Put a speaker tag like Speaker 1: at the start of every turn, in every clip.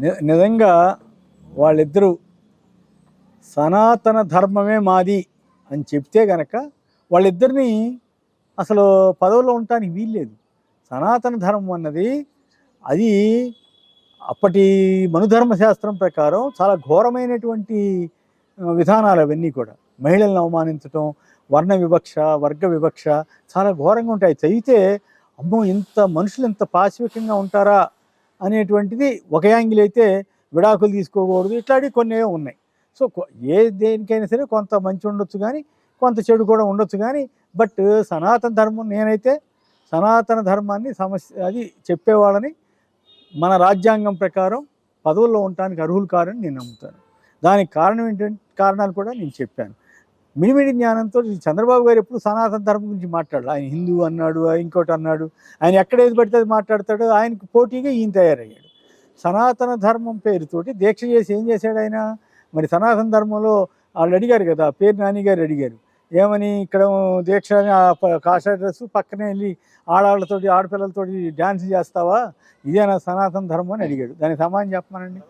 Speaker 1: ని- నిజంగా వాళ్ళిద్దరూ సనాతన ధర్మమే మాది అని చెప్తే గనక వాళ్ళిద్దరిని అసలు పదవుల్లో ఉండటానికి వీల్లేదు. సనాతన ధర్మం అన్నది అది అప్పటి మనుధర్మ శాస్త్రం ప్రకారం చాలా ఘోరమైనటువంటి విధానాలు అవన్నీ కూడా. మహిళలను అవమానించటం వర్ణ వివక్ష వర్గ వివక్ష చాలా ఘోరంగా ఉంటాయి. చదివితే అమ్మో ఇంత మనుషులు ఇంత పాశవికంగా ఉంటారా? అనేటువంటిది ఒక యాంగిల్ అయితే విడాకులు తీసుకోకూడదు. ఇట్లాంటివి కొన్ని ఉన్నాయి. సో ఏ దేనికైనా సరే కొంత మంచి ఉండొచ్చు కానీ కొంత చెడు కూడా ఉండొచ్చు కానీ బట్ సనాతన ధర్మం నేనైతే సనాతన ధర్మాన్ని సమస్య అది చెప్పేవాళ్ళని మన రాజ్యాంగం ప్రకారం పదవుల్లో ఉండటానికి అర్హులు కారని నేను నమ్ముతాను. దానికి కారణం ఏంటంటే కారణాలు కూడా నేను చెప్పాను. మిడిమిడి జ్ఞానంతో చంద్రబాబు గారు ఎప్పుడు సనాతన ధర్మం గురించి మాట్లాడాలి? ఆయన హిందూ అన్నాడు ఇంకోటి అన్నాడు. ఆయన ఎక్కడ ఏది పడితే అది మాట్లాడతాడు. ఆయనకు పోటీగా ఈయన తయారయ్యాడు. సనాతన ధర్మం పేరుతోటి దీక్ష చేసి ఏం చేశాడు ఆయన? మరి సనాతన ధర్మంలో వాళ్ళు అడిగారు కదా పేరు నాని గారు అడిగారు. ఏమని ఇక్కడ దీక్ష కాషాయ డ్రెస్ పక్కనే వెళ్ళి ఆడవాళ్ళతోటి ఆడపిల్లలతోటి డ్యాన్స్ చేస్తావా? ఇదేనా సనాతన ధర్మం అని అడిగాడు. దానికి సమాధానం చెప్పమనండి.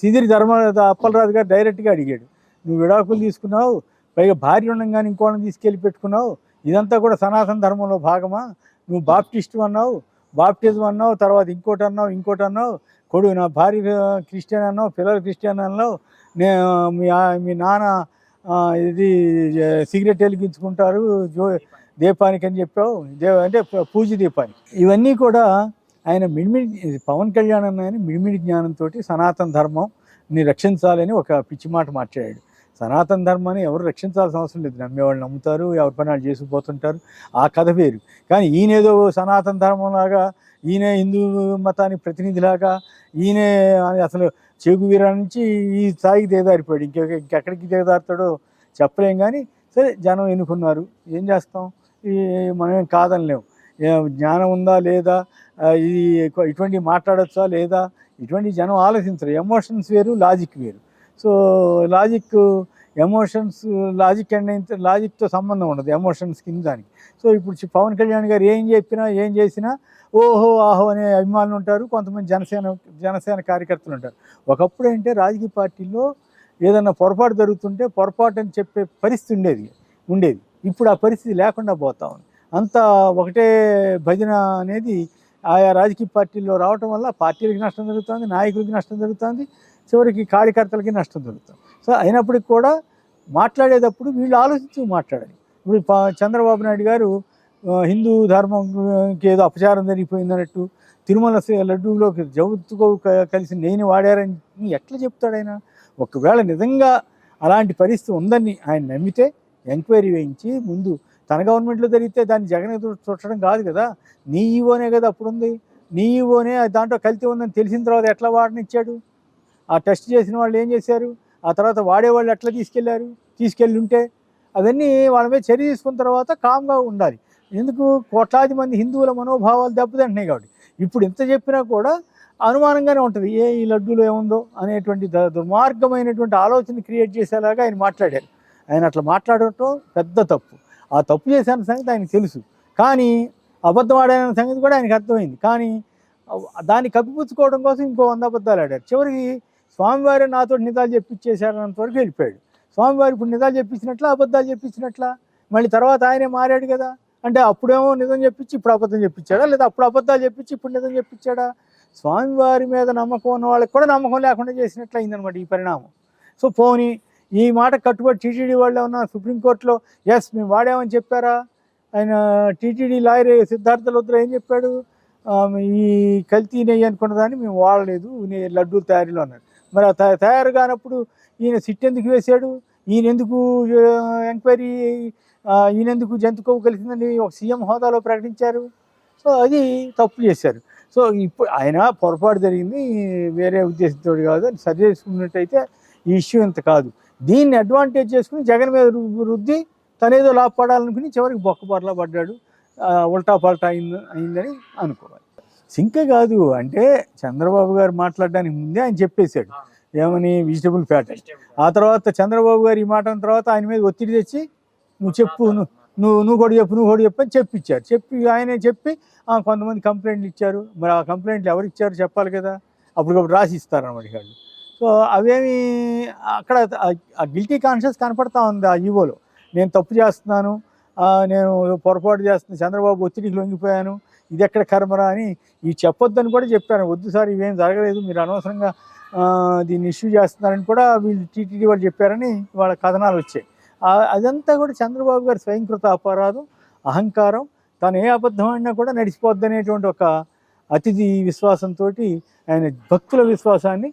Speaker 1: సిదిరి ధర్మ అప్పలరాజు గారు డైరెక్ట్గా అడిగాడు. నువ్వు విడాకులు తీసుకున్నావు పైగా భార్య ఉండగానే ఇంకోళ్ళని తీసుకెళ్ళి పెట్టుకున్నావు ఇదంతా కూడా సనాతన ధర్మంలో భాగమా? నువ్వు బాప్టిస్ట్ అన్నావు బాప్టిజం అన్నావు తర్వాత ఇంకోటి అన్నావు ఇంకోటి అన్నావు కొడుకు నా భార్య క్రిస్టియన్ అన్నావు పిల్లలు క్రిస్టియన్ అన్నావు నే మీ మీ నాన్న ఇది సిగరెట్ వెలిగించుకుంటారు జో దీపానికి అని చెప్పావు దేవ అంటే పూజ దీపానికి. ఇవన్నీ కూడా ఆయన మిడిమిడి పవన్ కళ్యాణ్ అన్న ఆయన మిడిమిడి జ్ఞానంతో సనాతన ధర్మంని రక్షించాలని ఒక పిచ్చి మాట మాట్లాడాడు సనాతన ధర్మాన్ని ఎవరు రక్షించాల్సిన అవసరం లేదు. నమ్మేవాళ్ళు నమ్ముతారు ఎవరి పని వాళ్ళు చేసుకుపోతుంటారు. ఆ కథ వేరు. కానీ ఈయన ఏదో సనాతన ధర్మం లాగా ఈయన హిందూ మతానికి ప్రతినిధిలాగా ఈయనే అసలు చెగువీర నుంచి ఈ స్థాయికి దిగదారిపోయాడు ఇంక ఇంకెక్కడికి దిగదారుతాడో చెప్పలేం కానీ సరే జనం ఎన్నుకున్నారు. ఏం చేస్తాం? ఈ మనమేం ఏం జ్ఞానం ఉందా లేదా? ఇది ఇటువంటి మాట్లాడొచ్చా లేదా? ఇటువంటి జనం ఆలోచించరు. ఎమోషన్స్ వేరు లాజిక్ వేరు. So logic emotions logic and లాజిక్తో సంబంధం ఉండదు ఎమోషన్స్ కింద దానికి. సో ఇప్పుడు పవన్ కళ్యాణ్ గారు ఏం చెప్పినా ఏం చేసినా ఓహో ఆహో అనే అభిమానులు ఉంటారు కొంతమంది జనసేన జనసేన కార్యకర్తలు ఉంటారు. ఒకప్పుడు ఏంటంటే రాజకీయ పార్టీల్లో ఏదన్నా పొరపాటు జరుగుతుంటే పొరపాటు అని చెప్పే పరిస్థితి ఉండేది ఉండేది. ఇప్పుడు ఆ పరిస్థితి లేకుండా పోతా ఉంది. అంతా ఒకటే భజన అనేది ఆయా రాజకీయ పార్టీల్లో రావటం వల్ల పార్టీలకి నష్టం జరుగుతుంది నాయకులకి నష్టం జరుగుతుంది చివరికి కార్యకర్తలకి నష్టం జరుగుతుంది. సో అయినప్పటికి కూడా మాట్లాడేటప్పుడు వీళ్ళు ఆలోచించి మాట్లాడాలి. ఇప్పుడు చంద్రబాబు నాయుడు గారు హిందూ ధర్మంకి ఏదో అపచారం జరిగిపోయిందన్నట్టు తిరుమల శ్రీ- లడ్డూలోకి జవుతుకో కలిసి నేను వాడారని ఎట్లా చెప్తాడు ఆయన? ఒకవేళ నిజంగా అలాంటి పరిస్థితి ఉందని ఆయన నమ్మితే ఎంక్వైరీ వేయించి ముందు తన గవర్నమెంట్లో జరిగితే దాన్ని జగన్ చుట్టడం కాదు కదా. నీ ఈవోనే కదా అప్పుడు ఉంది నీ ఈవోనే దాంట్లో కల్తీ ఉందని తెలిసిన తర్వాత ఎట్లా వాడనిచ్చాడు ఆ టెస్ట్ చేసిన వాళ్ళు ఏం చేశారు? ఆ తర్వాత వాడేవాళ్ళు ఎట్లా తీసుకెళ్ళారు? తీసుకెళ్ళి ఉంటే అవన్నీ వాళ్ళ మీద చర్య తీసుకున్న తర్వాత కామ్గా ఉండాలి. ఎందుకు? కోట్లాది మంది హిందువుల మనోభావాలు దెబ్బతింటున్నాయి కాబట్టి. ఇప్పుడు ఇంత చెప్పినా కూడా అనుమానంగానే ఉంటుంది. ఏ ఈ లడ్డూలో ఏముందో అనేటువంటి ద- దుర్మార్గమైనటువంటి ఆలోచన క్రియేట్ చేసేలాగా ఆయన మాట్లాడారు. ఆయన అట్లా మాట్లాడటం పెద్ద తప్పు. ఆ తప్పు చేశాన సంగతి ఆయనకు తెలుసు. కానీ అబద్ధం ఆడాన సంగతి కూడా ఆయనకు అర్థమైంది. కానీ దాన్ని కప్పిపుచ్చుకోవడం కోసం ఇంకో వంద అబద్ధాలు ఆడారు. చివరికి స్వామివారి నాతో నిజాలు చెప్పించేశారన్నంత వరకు వెళ్ళిపోయాడు. స్వామివారి ఇప్పుడు నిజాలు చెప్పించినట్లా అబద్ధాలు చెప్పించినట్లా మళ్ళీ తర్వాత ఆయనే మారాడు కదా. అంటే అప్పుడేమో నిజం చెప్పించి ఇప్పుడు అబద్ధం చెప్పించాడా? లేదా అప్పుడు అబద్ధాలు చెప్పించి ఇప్పుడు నిజం చెప్పించాడా? స్వామివారి మీద నమ్మకం ఉన్న వాళ్ళకి కూడా నమ్మకం లేకుండా చేసినట్లు అయిందనమాట ఈ పరిణామం. సో పోనీ ఈ మాట కట్టుబడి టీటీడీ వాళ్ళు ఉన్న సుప్రీంకోర్టులో ఎస్ మేము వాడామని చెప్పారా? ఆయన టీటీడీ లాయర్ సిద్ధార్థ లుద్ర ఏం చెప్పాడు? ఈ కల్తీ నెయ్యి అనుకున్న దాన్ని మేము వాడలేదు నే- లడ్డూలు తయారీలో అన్నారు. మరి ఆ తయారు కానప్పుడు ఈయన సిట్ ఎందుకు వేశాడు? ఈయన ఎందుకు ఎంక్వైరీ ఈయన ఎందుకు కలిసిందని ఒక సీఎం హోదాలో ప్రకటించారు? సో అది తప్పు చేశారు. సో ఇప్పుడు ఆయన పొరపాటు జరిగింది వేరే ఉద్దేశంతో కాదు అని సరి చేసుకున్నట్టయితే ఈ ఇష్యూ ఇంత కాదు. దీన్ని అడ్వాంటేజ్ చేసుకుని జగన్ మీద రుద్ది తనేదో లాభపడాలనుకుని చివరికి బొక్కబొరలా పడ్డాడు. ఉల్టా పల్టా అయింది అయిందని అనుకోవాలి. సింక కాదు అంటే చంద్రబాబు గారు మాట్లాడడానికి ముందే ఆయన చెప్పేశాడు. ఏమని? వెజిటబుల్ ఫ్యాట్ ఆ తర్వాత చంద్రబాబు గారు ఈ మాట తర్వాత ఆయన మీద ఒత్తిడి తెచ్చి నువ్వు చెప్పు నువ్వు నువ్వు నువ్వు కూడా చెప్పు నువ్వు కూడా చెప్పు అని చెప్పి ఆయనే చెప్పి కొంతమంది కంప్లైంట్లు ఇచ్చారు. మరి ఆ కంప్లైంట్లు ఎవరు ఇచ్చారు చెప్పాలి కదా? అప్పటికప్పుడు రాసి ఇస్తారన్నమాట వాళ్ళు సో అవేమి అక్కడ ఆ గిల్టీ కాన్షియస్ కనపడతా ఉంది ఆ ఈవోలో. నేను తప్పు చేస్తున్నాను నేను పొరపాటు చేస్తున్నాను చంద్రబాబు ఒత్తిడికి లొంగిపోయాను ఇది ఎక్కడ కర్మరా అని ఈ చెప్పొద్దని కూడా చెప్పాను. వద్దు సార్ ఇవేం జరగలేదు మీరు అనవసరంగా దీన్ని ఇష్యూ చేస్తున్నారని కూడా వీళ్ళు టీటీడీ వాళ్ళు చెప్పారని వాళ్ళ కథనాలు వచ్చాయి. అదంతా కూడా చంద్రబాబు గారి స్వయంకృత అపరాధం అహంకారం తను ఏ అబద్ధం ఆడినా కూడా నడిచిపోద్ది అనేటువంటి ఒక అతిథి విశ్వాసంతో ఆయన భక్తుల విశ్వాసాన్ని